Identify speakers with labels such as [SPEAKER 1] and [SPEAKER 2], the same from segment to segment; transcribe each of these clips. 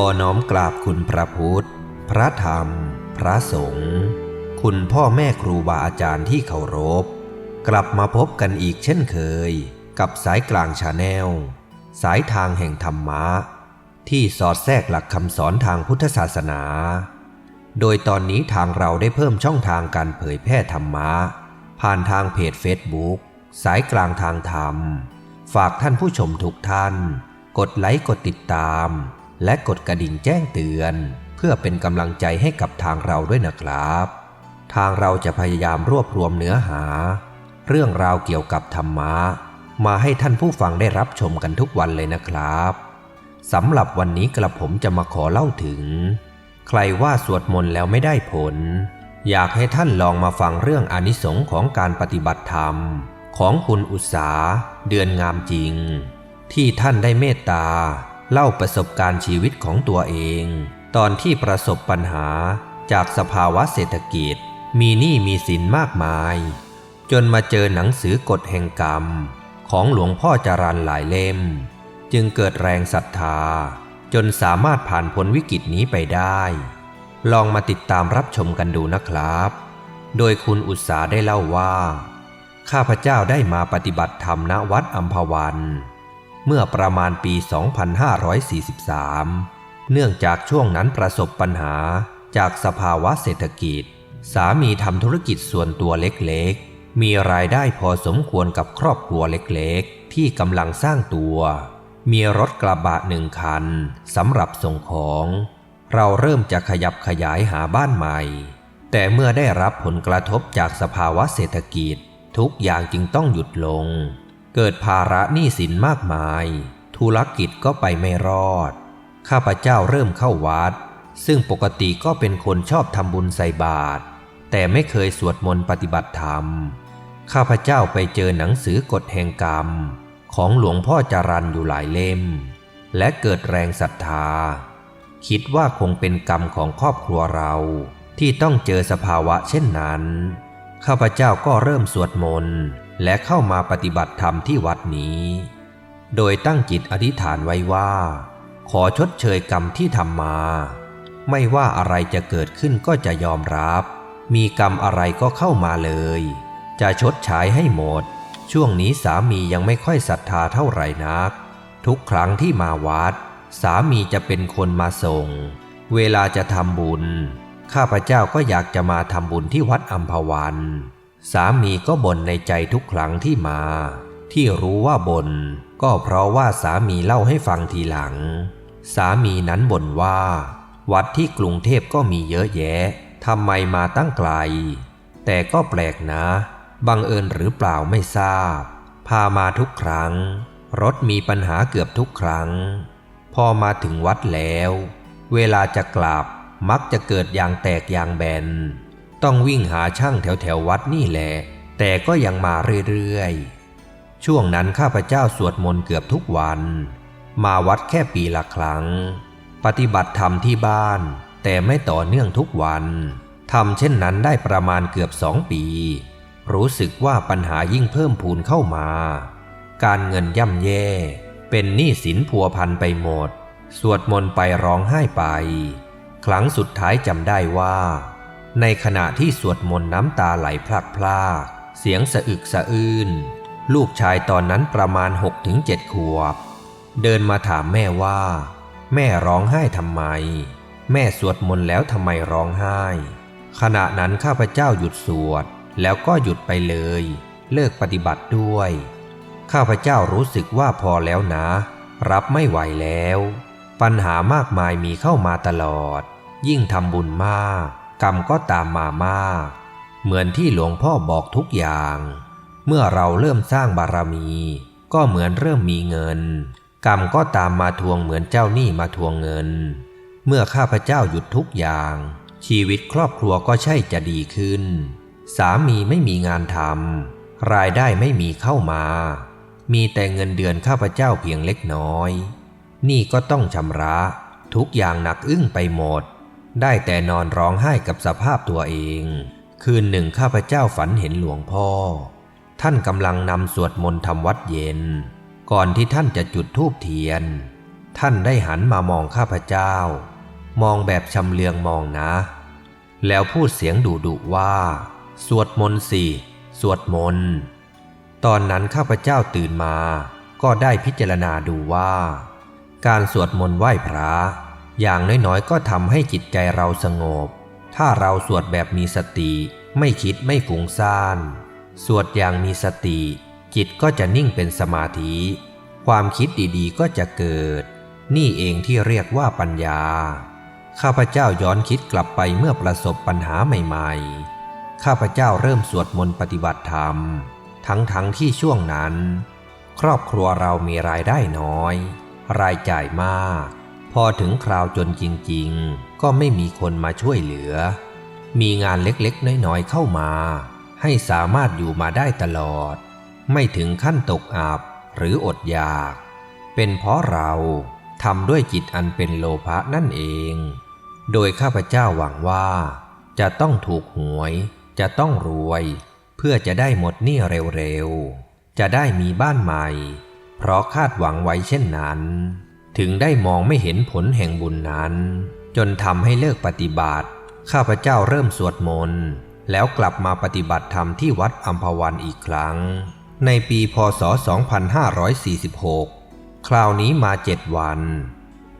[SPEAKER 1] อน้อมกราบคุณพระพุทธ พระธรรม พระสงฆ์ คุณพ่อแม่ครูบาอาจารย์ที่เคารพ กลับมาพบกันอีกเช่นเคย กับสายกลางชาแนล สายทางแห่งธรรมะ ที่สอดแทรกหลักคำสอนทางพุทธศาสนา โดยตอนนี้ทางเราได้เพิ่มช่องทางการเผยแพร่ธรรมะ ผ่านทางเพจ Facebook สายกลางทางธรรม ฝากท่านผู้ชมทุกท่าน กดไลค์กดติดตาม และกดกระดิ่งแจ้งเตือน เพื่อเป็นกำลังใจให้กับทางเราด้วยนะครับ ทางเราจะพยายามรวบรวมเนื้อหา เรื่องราวเกี่ยวกับธรรมะ มาให้ท่านผู้ฟังได้รับชมกันทุกวันเลยนะครับสำหรับวันนี้กระผมจะมาขอเล่าถึง ใครว่าสวดมนต์แล้วไม่ได้ผล อยากให้ท่านลองมาฟังเรื่องอนิสงค์ของการปฏิบัติธรรม ของคุณอุตสาเดือนงามจริง ที่ท่านได้เมตตา เล่าประสบการณ์ชีวิตของตัวเอง ตอนที่ประสบปัญหาจากสภาวะเศรษฐกิจ มีหนี้มีสินมากมาย จนมาเจอหนังสือกฎแห่งกรรม ของหลวงพ่อจารันหลายเล่ม จึงเกิดแรงศรัทธา จนสามารถผ่านพ้นวิกฤตนี้ไปได้ ลองมาติดตามรับชมกันดูนะครับ โดยคุณอุตสาได้เล่าว่า ข้าพเจ้าได้มาปฏิบัติธรรมณวัดอัมพวัน เมื่อประมาณปี 2543 เนื่องจากช่วงนั้นประสบปัญหาจากสภาวะเศรษฐกิจ สามีทำธุรกิจส่วนตัวเล็กๆ มีรายได้พอสมควรกับครอบครัวเล็กๆ ที่กำลังสร้างตัว มีรถกระบะหนึ่งคันสำหรับส่งของ เราเริ่มจะขยับขยายหาบ้านใหม่ แต่เมื่อได้รับผลกระทบจากสภาวะเศรษฐกิจ ทุกอย่างจึงต้องหยุดลง เกิดภาระหนี้สินมากมาย ธุรกิจก็ไปไม่รอด ข้าพเจ้าเริ่มเข้าวัด ซึ่งปกติก็เป็นคนชอบทำบุญใส่บาตรแต่ไม่เคยสวดมนต์ปฏิบัติธรรม ข้าพเจ้าไปเจอหนังสือกฎแห่งกรรม ของหลวงพ่อจรันอยู่หลายเล่ม และเกิดแรงศรัทธา คิดว่าคงเป็นกรรมของครอบครัวเราที่ต้องเจอสภาวะเช่นนั้น ข้าพเจ้าก็เริ่มสวดมนต์ และเข้ามาปฏิบัติธรรมที่วัดนี้ โดยตั้งจิตอธิษฐานไว้ว่า ขอชดเชยกรรมที่ทำมา ไม่ว่าอะไรจะเกิดขึ้นก็จะยอมรับ มีกรรมอะไรก็เข้ามาเลย จะชดใช้ให้หมด ช่วงนี้สามียังไม่ค่อยศรัทธาเท่าไหร่นัก ทุกครั้งที่มาวัด สามีจะเป็นคนมาส่ง เวลาจะทำบุญ ข้าพเจ้าก็อยากจะมาทำบุญที่วัดอัมพวัน สามีก็บ่นในใจทุกครั้งที่มา ที่รู้ว่าบน่นก็เพราะว่าสามีเล่าให้ฟังทีหลัง สามีนั้นบ่นว่า วัดที่กรุงเทพก็มีเยอะแยะทำไมมาตั้งไกล แต่ก็แปลกนะ บังเอิญหรือเปล่าไม่ทราบ พามาทุกครั้ง รถมีปัญหาเกือบทุกครั้ง พอมาถึงวัดแล้ว เวลาจะกลับมักจะเกิดยางแตกยางแบน ต้องวิ่งหาช่างแถวแถววัดนี่แหละ แต่ก็ยังมาเรื่อยๆ ช่วงนั้นข้าพเจ้าสวดมนต์เกือบทุกวัน มาวัดแค่ปีละครั้ง ปฏิบัติธรรมที่บ้าน แต่ไม่ต่อเนื่องทุกวันทำเช่นนั้นได้ประมาณเกือบสองปี รู้สึกว่าปัญหายิ่งเพิ่มพูนเข้ามา การเงินย่ำแย่ เป็นหนี้สินพัวพันไปหมด สวดมนต์ไปร้องไห้ไป ครั้งสุดท้ายจำได้ว่า ในขณะที่สวดมนต์น้ำตาไหลพลากพลากเสียงสะอึกสะอื้น ลูกชายตอนนั้นประมาณ 6-7 ขวบ เดินมาถามแม่ว่า แม่ร้องไห้ทำไม แม่สวดมนต์แล้วทำไมร้องไห้ ขณะนั้นข้าพเจ้าหยุดสวด แล้วก็หยุดไปเลย เลิกปฏิบัติด้วย ข้าพเจ้ารู้สึกว่าพอแล้วนะ รับไม่ไหวแล้ว ปัญหามากมายมีเข้ามาตลอด ยิ่งทำบุญมาก กรรมก็ตามมามาก เหมือนที่หลวงพ่อบอกทุกอย่าง เมื่อเราเริ่มสร้างบารมี ก็เหมือนเริ่มมีเงิน กรรมก็ตามมาทวงเหมือนเจ้าหนี้มาทวงเงิน เมื่อข้าพเจ้าหยุดทุกอย่าง ชีวิตครอบครัวก็ใช่จะดีขึ้น สามีไม่มีงานทำรายได้ไม่มีเข้ามา มีแต่เงินเดือนข้าพเจ้าเพียงเล็กน้อย นี่ก็ต้องชำระ ทุกอย่างหนักอึ้งไปหมด ได้แต่นอนร้องไห้กับสภาพตัวเอง คืนหนึ่งข้าพเจ้าฝันเห็นหลวงพ่อ ท่านกำลังนำสวดมนต์ทำวัดเย็น ก่อนที่ท่านจะจุดธูปเทียน ท่านได้หันมามองข้าพเจ้า มองแบบชำเลืองมองนะ แล้วพูดเสียงดุดุว่า สวดมนต์สิสวดมนต์ตอนนั้นข้าพเจ้าตื่นมา ก็ได้พิจารณาดูว่า การสวดมนต์ไหว้พระ อย่างน้อยๆ ก็ทำให้จิตใจเราสงบ ถ้าเราสวดแบบมีสติ ไม่คิดไม่ฟุ้งซ่าน สวดอย่างมีสติ จิตก็จะนิ่งเป็นสมาธิ ความคิดดีๆก็จะเกิด นี่เองที่เรียกว่าปัญญา ข้าพเจ้าย้อนคิดกลับไปเมื่อประสบปัญหาใหม่ๆ ข้าพเจ้าเริ่มสวดมนต์ปฏิบัติธรรม ทั้งๆทที่ช่วงนั้น ครอบครัวเรามีรายได้น้อย รายจ่ายมาก พอถึงคราวจนจริงๆ ก็ไม่มีคนมาช่วยเหลือ มีงานเล็กๆ น้อยๆ เข้ามา ให้สามารถอยู่มาได้ตลอด ไม่ถึงขั้นตกอับหรืออดอยาก เป็นเพราะเราทำด้วยจิตอันเป็นโลภะนั่นเอง โดยข้าพเจ้าหวังว่า จะต้องถูกหวย จะต้องรวย เพื่อจะได้หมดหนี้เร็วๆ จะได้มีบ้านใหม่ เพราะคาดหวังไว้เช่นนั้น ถึงได้มองไม่เห็นผลแห่งบุญนั้น จนทำให้เลิกปฏิบัติ ข้าพเจ้าเริ่มสวดมนต์แล้วกลับมาปฏิบัติธรรมที่วัดอัมพวันอีกครั้ง ในปีพศ 2546 คราวนี้มาเจ็ดวัน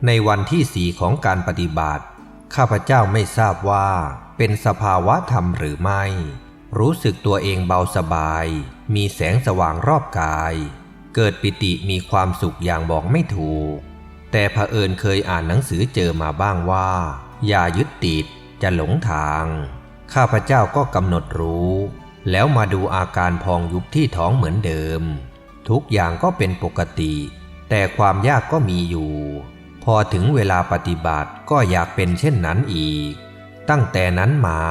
[SPEAKER 1] ในวันที่สี่ของการปฏิบัติ ข้าพเจ้าไม่ทราบว่าเป็นสภาวะธรรมหรือไม่ รู้สึกตัวเองเบาสบาย มีแสงสว่างรอบกาย เกิดปิติมีความสุขอย่างบอกไม่ถูก แต่เผอิญเคยอ่านหนังสือเจอมาบ้างว่า อย่ายึดติดจะหลงทาง ข้าพเจ้าก็กำหนดรู้ แล้วมาดูอาการพองยุบที่ท้องเหมือนเดิม ทุกอย่างก็เป็นปกติ แต่ความยากก็มีอยู่ พอถึงเวลาปฏิบัติก็อยากเป็นเช่นนั้นอีก ตั้งแต่นั้นมา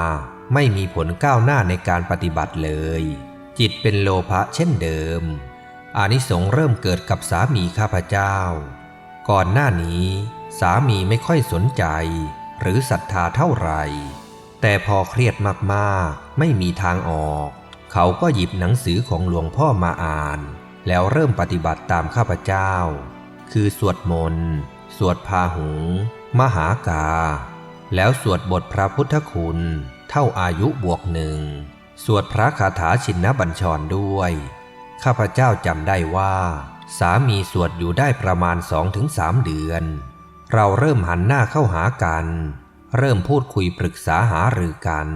[SPEAKER 1] ไม่มีผลก้าวหน้าในการปฏิบัติเลย จิตเป็นโลภะเช่นเดิมอานิสงส์เริ่มเกิดกับสามีข้าพเจ้า ก่อนหน้านี้สามีไม่ค่อยสนใจ หรือศรัทธาเท่าไหร่ แต่พอเครียดมากๆ ไม่มีทางออก เขาก็หยิบหนังสือของหลวงพ่อมาอ่าน แล้วเริ่มปฏิบัติตามข้าพเจ้า คือสวดมนต์ สวดพาหุง มหากา แล้วสวดบทพระพุทธคุณ เท่าอายุบวกหนึ่ง สวดพระคาถาชินนบัญชรด้วย ข้าพเจ้าจำได้ว่า สามีสวดอยู่ได้ประมาณสองถึงสามเดือน เราเริ่มหันหน้าเข้าหากัน เริ่มพูดคุยปรึกษาหารือกัน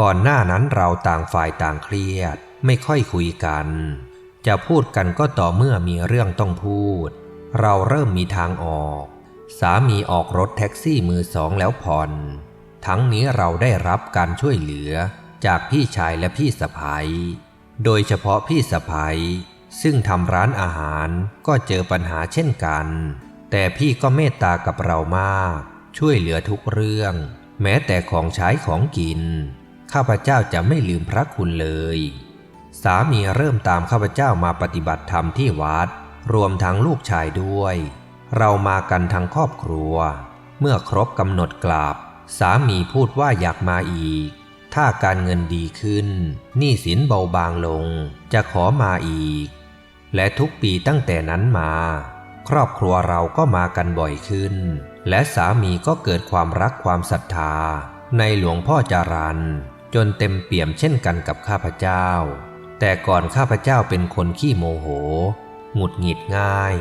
[SPEAKER 1] ก่อนหน้านั้นเราต่างฝ่ายต่างเครียด ไม่ค่อยคุยกัน จะพูดกันก็ต่อเมื่อมีเรื่องต้องพูด เราเริ่มมีทางออก สามีออกรถแท็กซี่มือสองแล้วผ่อน ทั้งนี้เราได้รับการช่วยเหลือจากพี่ชายและพี่สะพ้ยโดยเฉพาะพี่สะพ้ย ซึ่งทำร้านอาหารก็เจอปัญหาเช่นกัน แต่พี่ก็เมตตากับเรามาก ช่วยเหลือทุกเรื่อง แม้แต่ของใช้ของกิน ข้าพเจ้าจะไม่ลืมพระคุณเลย สามีเริ่มตามข้าพเจ้ามาปฏิบัติธรรมที่วัด รวมทั้งลูกชายด้วย เรามากันทั้งครอบครัว เมื่อครบกำหนดกลับ สามีพูดว่าอยากมาอีกถ้าการเงินดีขึ้นหนี้สินเบาบางลง จะขอมาอีก และทุกปีตั้งแต่นั้นมา ครอบครัวเราก็มากันบ่อยขึ้น และสามีก็เกิดความรักความศรัทธา ในหลวงพ่อจารันจนเต็มเปี่ยมเช่นกันกับข้าพเจ้า แต่ก่อนข้าพเจ้าเป็นคนขี้โมโห หงุดหงิดง่าย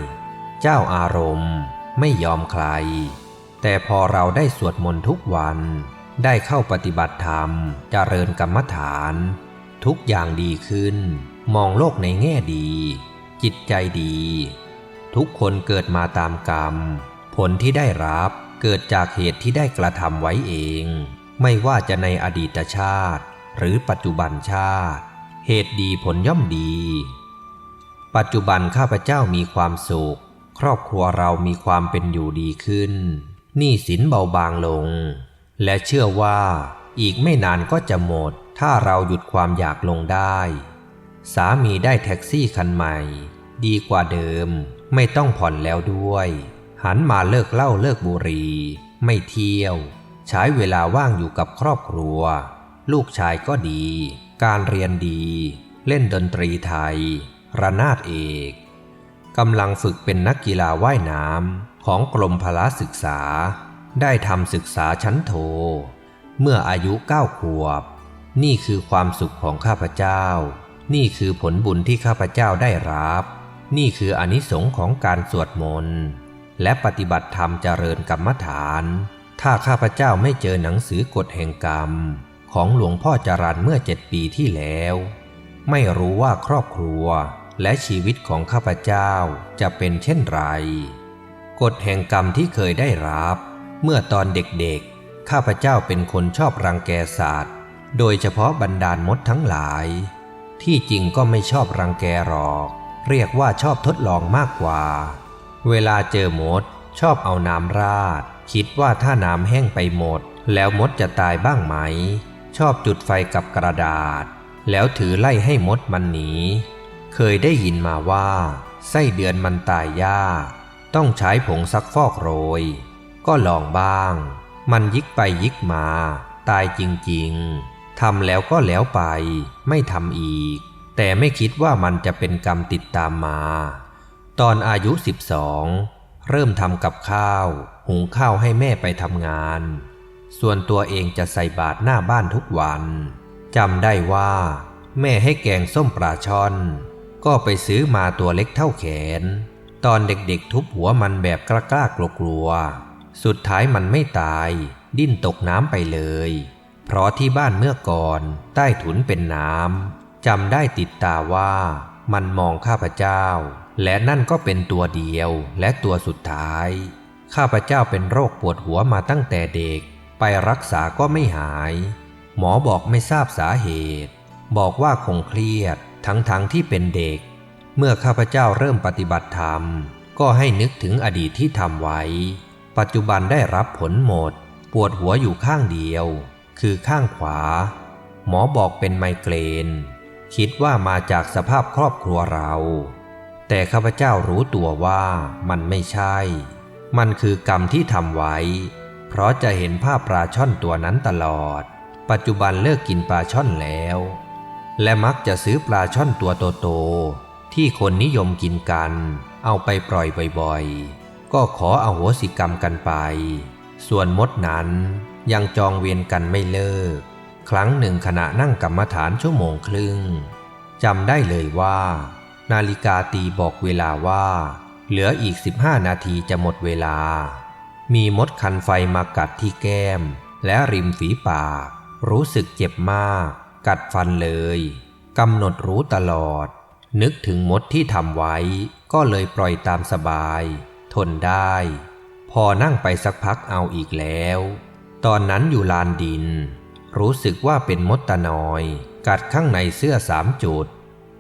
[SPEAKER 1] เจ้าอารมณ์ ไม่ยอมใคร แต่พอเราได้สวดมนต์ทุกวัน ได้เข้าปฏิบัติธรรมเจริญกรรมฐาน ทุกอย่างดีขึ้น มองโลกในแง่ดี จิตใจดี ทุกคนเกิดมาตามกรรม ผลที่ได้รับเกิดจากเหตุที่ได้กระทำไว้เอง ไม่ว่าจะในอดีตชาติ หรือปัจจุบันชาติ เหตุดีผลย่อมดี ปัจจุบันข้าพเจ้ามีความสุข ครอบครัวเรามีความเป็นอยู่ดีขึ้นหนี้สินเบาบางลง และเชื่อว่าอีกไม่นานก็จะหมด ถ้าเราหยุดความอยากลงได้ สามีได้แท็กซี่คันใหม่ ดีกว่าเดิม ไม่ต้องผ่อนแล้วด้วย หันมาเลิกเหล้าเลิกบุหรี่ไม่เที่ยว ใช้เวลาว่างอยู่กับครอบครัว ลูกชายก็ดี การเรียนดี เล่นดนตรีไทย ระนาดเอกกำลังฝึกเป็นนักกีฬาว่ายน้ำของกรมพละศึกษา ได้ทำศึกษาชั้นโท เมื่ออายุเก้าขวบ นี่คือความสุขของข้าพเจ้า นี่คือผลบุญที่ข้าพเจ้าได้รับ นี่คืออนิสงค์ของการสวดมนต์และปฏิบัติธรรมเจริญกรรมฐาน ถ้าข้าพเจ้าไม่เจอหนังสือกฎแห่งกรรม ของหลวงพ่อจรันเมื่อเจ็ดปีที่แล้ว ไม่รู้ว่าครอบครัวและชีวิตของข้าพเจ้าจะเป็นเช่นไร กฎแห่งกรรมที่เคยได้รับ เมื่อตอนเด็กๆ ข้าพเจ้าเป็นคนชอบรังแกสัตว์ โดยเฉพาะบรรดาลมดทั้งหลาย ที่จริงก็ไม่ชอบรังแกหรอก เรียกว่าชอบทดลองมากกว่า เวลาเจอมด ชอบเอาน้ำราด คิดว่าถ้าน้ำแห้งไปหมด แล้วมดจะตายบ้างไหม ชอบจุดไฟกับกระดาษ แล้วถือไล่ให้มดมันหนี เคยได้ยินมาว่า ไส้เดือนมันตายยาก ต้องใช้ผงซักฟอกโรย ก็ลองบ้าง มันยิกไปยิกมา ตายจริง ๆ ทำแล้วก็แล้วไป ไม่ทำอีก แต่ไม่คิดว่ามันจะเป็นกรรมติดตามมา ตอนอายุ 12 เริ่มทำกับข้าว หุงข้าวให้แม่ไปทำงาน ส่วนตัวเองจะใส่บาตรหน้าบ้านทุกวันจำได้ว่า แม่ให้แกงส้มปลาช่อน ก็ไปซื้อมาตัวเล็กเท่าแขน ตอนเด็กๆทุบหัวมันแบบกล้าๆกลัวๆ สุดท้ายมันไม่ตาย ดิ้นตกน้ำไปเลย เพราะที่บ้านเมื่อก่อนใต้ถุนเป็นน้ำจำได้ติดตาว่ามันมองข้าพเจ้า และนั่นก็เป็นตัวเดียวและตัวสุดท้าย ข้าพเจ้าเป็นโรคปวดหัวมาตั้งแต่เด็ก ไปรักษาก็ไม่หาย หมอบอกไม่ทราบสาเหตุ บอกว่าคงเครียดทั้งๆทที่เป็นเด็ก เมื่อข้าพเจ้าเริ่มปฏิบัติธรรม ก็ให้นึกถึงอดีตที่ทำไว้ ปัจจุบันได้รับผลหมด ปวดหัวอยู่ข้างเดียว คือข้างขวา หมอบอกเป็นไมเกรน คิดว่ามาจากสภาพครอบครัวเรา แต่ข้าพเจ้ารู้ตัวว่ามันไม่ใช่ มันคือกรรมที่ทำไว้ เพราะจะเห็นภาพปลาช่อนตัวนั้นตลอด ปัจจุบันเลิกกินปลาช่อนแล้ว และมักจะซื้อปลาช่อนตัวโตๆที่คนนิยมกินกัน เอาไปปล่อยบ่อยๆ ก็ขออโหสิกรรมกันไป ส่วนมดนั้น ยังจองเวียนกันไม่เลิก ครั้งหนึ่งขณะนั่งกรรมฐานชั่วโมงครึ่งจำได้เลยว่า นาฬิกาตีบอกเวลาว่า เหลืออีก 15 นาทีจะหมดเวลา มีมดคันไฟมากัดที่แก้ม และริมฝีปาก รู้สึกเจ็บมาก กัดฟันเลยกำหนดรู้ตลอด นึกถึงมดที่ทำไว้ ก็เลยปล่อยตามสบาย ทนได้ พอนั่งไปสักพักเอาอีกแล้ว ตอนนั้นอยู่ลานดิน รู้สึกว่าเป็นมดตะนอย กัดข้างในเสื้อสามจุด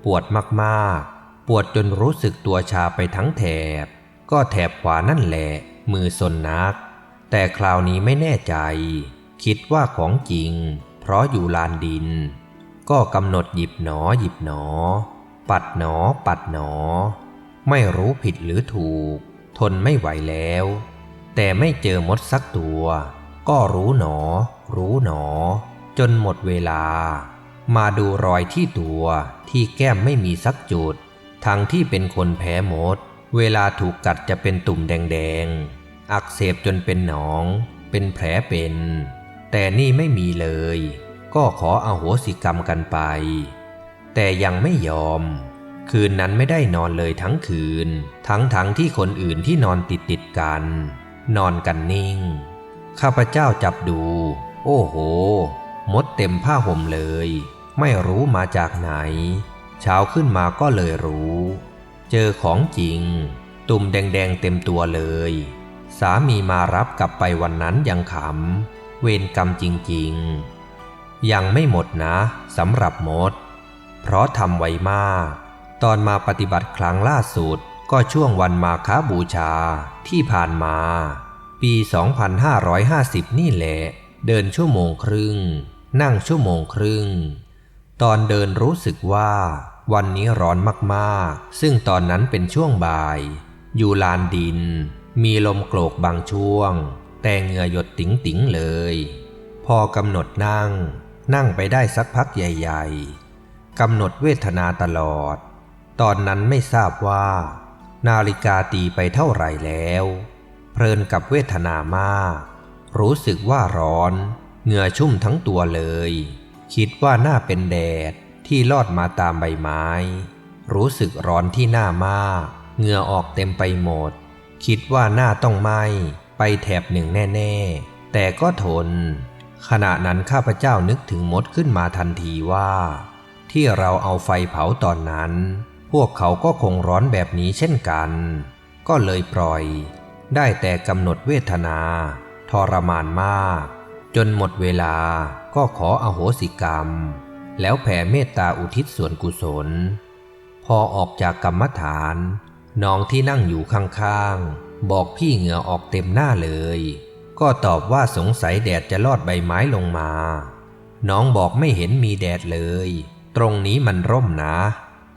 [SPEAKER 1] ปวดมากๆ ปวดจนรู้สึกตัวชาไปทั้งแถบ ก็แถบขวานั่นแหละ มือสนนัก แต่คราวนี้ไม่แน่ใจ คิดว่าของจริง เพราะอยู่ลานดิน ก็กำหนดหยิบหนอหยิบหนอ ปัดหนอปัดหนอ ไม่รู้ผิดหรือถูก ทนไม่ไหวแล้ว แต่ไม่เจอมดสักตัว ก็รู้หนอ รู้หนอ จนหมดเวลา มาดูรอยที่ตัวที่แก้มไม่มีสักจุด ทั้งที่เป็นคนแพ้มด เวลาถูกกัดจะเป็นตุ่มแดงๆ อักเสบจนเป็นหนอง เป็นแผลเป็น แต่นี่ไม่มีเลย ก็ขออโหสิกรรมกันไป แต่ยังไม่ยอม คืนนั้นไม่ได้นอนเลยทั้งคืน ทั้งทั้งที่คนอื่นที่นอนติดติดกัน นอนกันนิ่ง ข้าพเจ้าจับดู โอ้โห มดเต็มผ้าห่มเลย ไม่รู้มาจากไหน เช้าขึ้นมาก็เลยรู้ เจอของจริง ตุ่มแดงๆเต็มตัวเลย สามีมารับกลับไปวันนั้นยังขำ เวรกรรมจริงๆ ยังไม่หมดนะสำหรับมด เพราะทำไวมาก ตอนมาปฏิบัติครั้งล่าสุดก็ช่วงวันมาค้าบูชาที่ผ่านมา ปี 2550 นี่แหละ เดินชั่วโมงครึ่ง นั่งชั่วโมงครึ่ง ตอนเดินรู้สึกว่า วันนี้ร้อนมากๆ ซึ่งตอนนั้นเป็นช่วงบ่าย อยู่ลานดิน มีลมโกรกบางช่วง แต่เหงื่อหยดติ๋งติ๋งเลย พอกำหนดนั่ง นั่งไปได้สักพักใหญ่ ๆกำหนดเวทนาตลอด ตอนนั้นไม่ทราบว่า นาฬิกาตีไปเท่าไหร่แล้ว เพลินกับเวทนามาก รู้สึกว่าร้อน เหงื่อชุ่มทั้งตัวเลย คิดว่าหน่าเป็นแดดที่ลอดมาตามใบไม้ รู้สึกร้อนที่หน้ามาก เหงื่อออกเต็มไปหมด คิดว่าหน้าต้องไหมไปแถบหนึ่งแน่ๆ แต่ก็ทน ขณะนั้นข้าพเจ้านึกถึงมดขึ้นมาทันทีว่า ที่เราเอาไฟเผาตอนนั้น พวกเขาก็คงร้อนแบบนี้เช่นกัน ก็เลยปล่อย ได้แต่กำหนดเวทนา ทรมานมาก จนหมดเวลาก็ขออโหสิกรรม แล้วแผ่เมตตาอุทิศส่วนกุศล พอออกจากกรรมฐานน้องที่นั่งอยู่ข้างๆ บอกพี่เหงื่อออกเต็มหน้าเลย ก็ตอบว่าสงสัยแดดจะลอดใบไม้ลงมา น้องบอกไม่เห็นมีแดดเลย ตรงนี้มันร่มนะ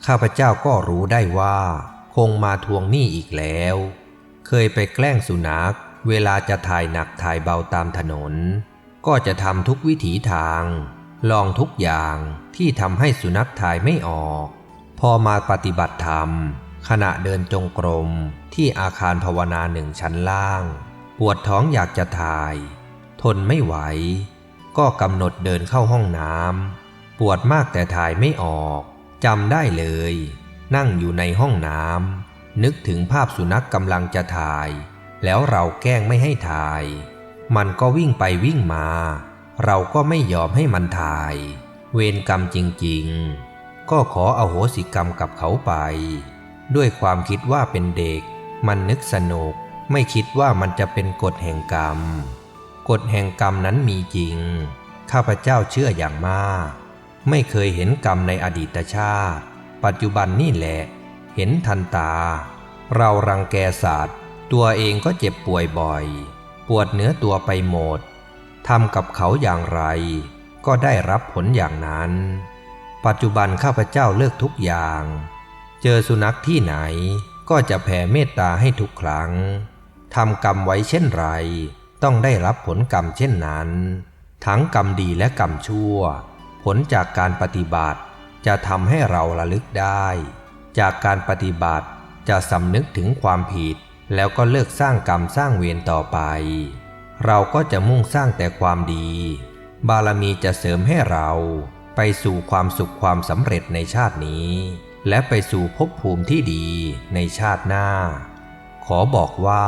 [SPEAKER 1] ข้าพเจ้าก็รู้ได้ว่า คงมาทวงหนี้อีกแล้ว เคยไปแกล้งสุนัข เวลาจะถ่ายหนักถ่ายเบาตามถนน ก็จะทำทุกวิถีทาง ลองทุกอย่างที่ทำให้สุนัขถ่ายไม่ออก พอมาปฏิบัติธรรม ขณะเดินจงกรมที่อาคารภาวนาหนึ่งชั้นล่าง ปวดท้องอยากจะถ่าย ทนไม่ไหว ก็กำหนดเดินเข้าห้องน้ำปวดมากแต่ถ่ายไม่ออกจำได้เลย นั่งอยู่ในห้องน้ำ นึกถึงภาพสุนัขกำลังจะถ่าย แล้วเราแกล้งไม่ให้ถ่าย มันก็วิ่งไปวิ่งมา เราก็ไม่ยอมให้มันถ่าย เวรกรรมจริงๆ ก็ขออโหสิกรรมกับเขาไป ด้วยความคิดว่าเป็นเด็ก มันนึกสนุก ไม่คิดว่ามันจะเป็นกฎแห่งกรรม กฎแห่งกรรมนั้นมีจริง ข้าพเจ้าเชื่ออย่างมาก ไม่เคยเห็นกรรมในอดีตชาติ ปัจจุบันนี่แหละ เห็นทันตา เรารังแกสัตว์ตัวเองก็เจ็บป่วยบ่อย ปวดเนื้อตัวไปหมดทำกับเขาอย่างไร ก็ได้รับผลอย่างนั้น ปัจจุบันข้าพเจ้าเลิกทุกอย่าง เจอสุนัขที่ไหนก็จะแผ่เมตตาให้ทุกครั้งทำกรรมไว้เช่นไร ต้องได้รับผลกรรมเช่นนั้น ทั้งกรรมดีและกรรมชั่ว ผลจากการปฏิบัติจะทำให้เราระลึกได้ จากการปฏิบัติจะสำนึกถึงความผิด แล้วก็เลิกสร้างกรรมสร้างเวรต่อไป เราก็จะมุ่งสร้างแต่ความดี บารมีจะเสริมให้เราไปสู่ความสุขความสำเร็จในชาตินี้ และไปสู่ภพภูมิที่ดีในชาติหน้า ขอบอกว่า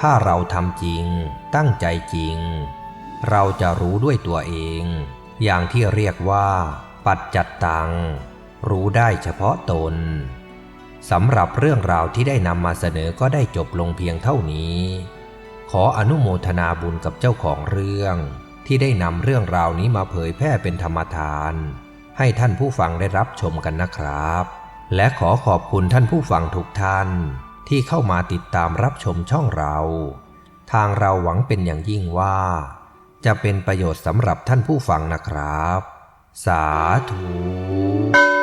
[SPEAKER 1] ถ้าเราทำจริง ตั้งใจจริง เราจะรู้ด้วยตัวเอง อย่างที่เรียกว่า ปัจจัตตัง รู้ได้เฉพาะตน สำหรับเรื่องราวที่ได้นำมาเสนอก็ได้จบลงเพียงเท่านี้ ขออนุโมทนาบุญกับเจ้าของเรื่อง ที่ได้นำเรื่องราวนี้มาเผยแพร่เป็นธรรมทาน ให้ท่านผู้ฟังได้รับชมกันนะครับ และขอขอบคุณท่านผู้ฟังทุกท่าน ที่เข้ามาติดตามรับชมช่องเรา ทางเราหวังเป็นอย่างยิ่งว่า จะเป็นประโยชน์สำหรับท่านผู้ฟังนะครับ สาธุ